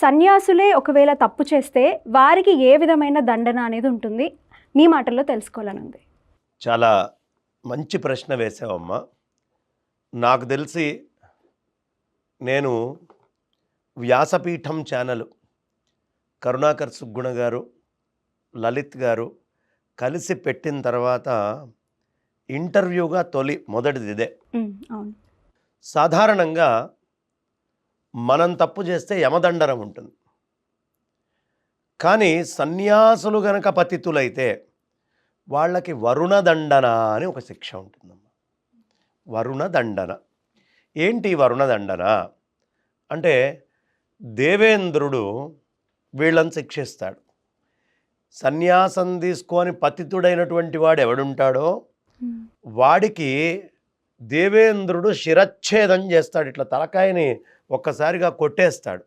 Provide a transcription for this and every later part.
సన్యాసులే ఒకవేళ తప్పు చేస్తే వారికి ఏ విధమైన దండన అనేది ఉంటుంది? మీ మాటల్లో తెలుసుకోవాలనుంది. చాలా మంచి ప్రశ్న వేసావమ్మా. నాకు తెలిసి నేను వ్యాసపీఠం ఛానల్ కరుణాకర్ సుగ్గుణ గారు లలిత్ గారు కలిసి పెట్టిన తర్వాత ఇంటర్వ్యూగా తొలి మొదటిది ఇదే. సాధారణంగా మనం తప్పు చేస్తే యమదండనం ఉంటుంది. కానీ సన్యాసులు గనక పతితులైతే వాళ్ళకి వరుణ దండన అని ఒక శిక్ష ఉంటుందమ్మా. వరుణ దండన ఏంటి వరుణ దండన అంటే దేవేంద్రుడు వీళ్ళని శిక్షిస్తాడు. సన్యాసం తీసుకొని పతితుడైనటువంటి వాడు ఎవడుంటాడో? వాడికి దేవేంద్రుడు శిరచ్ఛేదం చేస్తాడు. ఇట్లా తలకాయని ఒక్కసారిగా కొట్టేస్తాడు.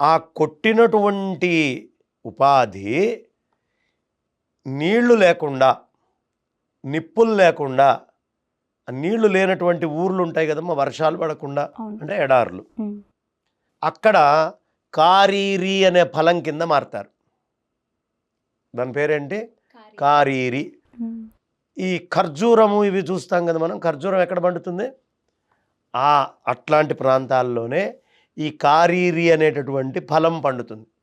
ఆ కొట్టినటువంటి ఉపాధి నీళ్ళు లేకుండా నిప్పులు లేకుండా నీళ్ళు లేనటువంటి ఊర్లు ఉంటాయి కదమ్మా వర్షాలు పడకుండా అంటే ఎడారులు. అక్కడ కారీరి అనే ఫలం కింద మారతారు. దాని పేరేంటి? కారీరి. ఈ ఖర్జూరము ఇవి చూస్తాం కదా మనం. ఖర్జూరం ఎక్కడ పండుతుంది? ఆ అట్లాంటి ప్రాంతాల్లోనే ఈ కారీరి అనేటటువంటి ఫలం పండుతుంది.